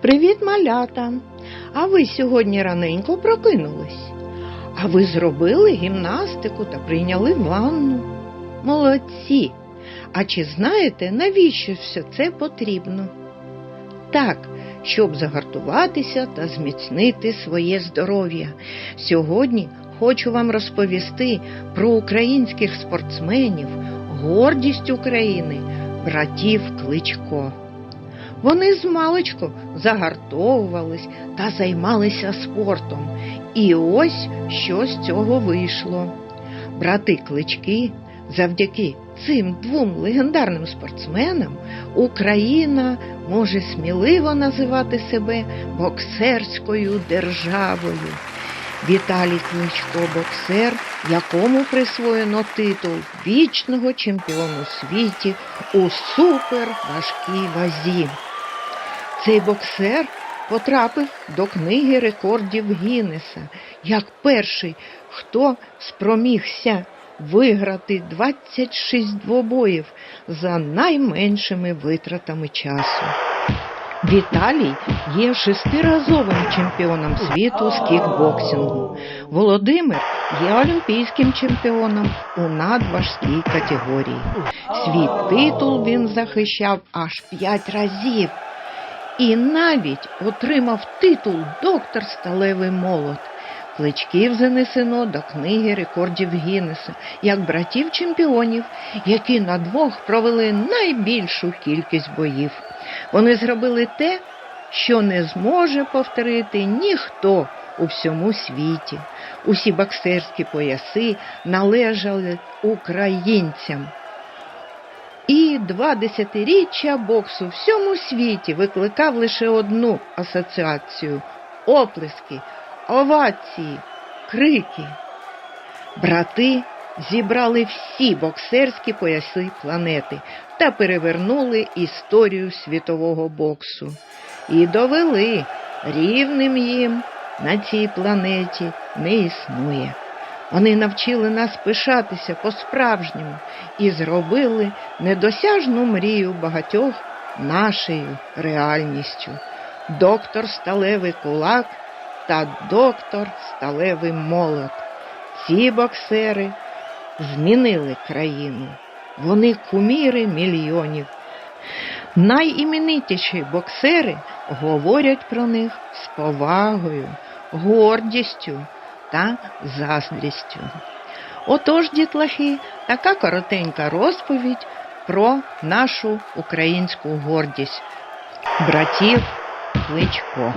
Привіт, малята! А ви сьогодні раненько прокинулись? А ви зробили гімнастику та прийняли ванну? Молодці! А чи знаєте, навіщо все це потрібно? Так, щоб загартуватися та зміцнити своє здоров'я. Сьогодні хочу вам розповісти про українських спортсменів, гордість України, братів Кличко. Вони з маличку загартовувались та займалися спортом. І ось що з цього вийшло. Брати клички, завдяки цим двом легендарним спортсменам, Україна може сміливо називати себе боксерською державою. Віталій Кличко боксер, якому присвоєно титул вічного чемпіону світі у суперважкій вазі. Цей боксер потрапив до книги рекордів Гіннеса як перший, хто спромігся виграти 26 двобоїв за найменшими витратами часу. Віталій є шестиразовим чемпіоном світу з кікбоксингу. Володимир є олімпійським чемпіоном у надважкій категорії. Свій титул він захищав аж п'ять разів і навіть отримав титул доктор Сталевий молот. Кличків занесено до книги рекордів Гіннеса як братів чемпіонів, які на двох провели найбільшу кількість боїв. Вони зробили те, що не зможе повторити ніхто у всьому світі. Усі боксерські пояси належали українцям. І два десятиріччя боксу всьому світі викликав лише одну асоціацію оплески, овації, крики. Брати зібрали всі боксерські пояси планети та перевернули історію світового боксу. І довели, рівним їм на цій планеті не існує. Вони навчили нас пишатися по-справжньому і зробили недосяжну мрію багатьох нашою реальністю. Доктор Сталевий кулак та доктор Сталевий молот. Ці боксери змінили країну. Вони куміри мільйонів. Найіменитіші боксери говорять про них з повагою, гордістю та заздрістю. Отож, дітлахи, така коротенька розповідь про нашу українську гордість братів Кличко.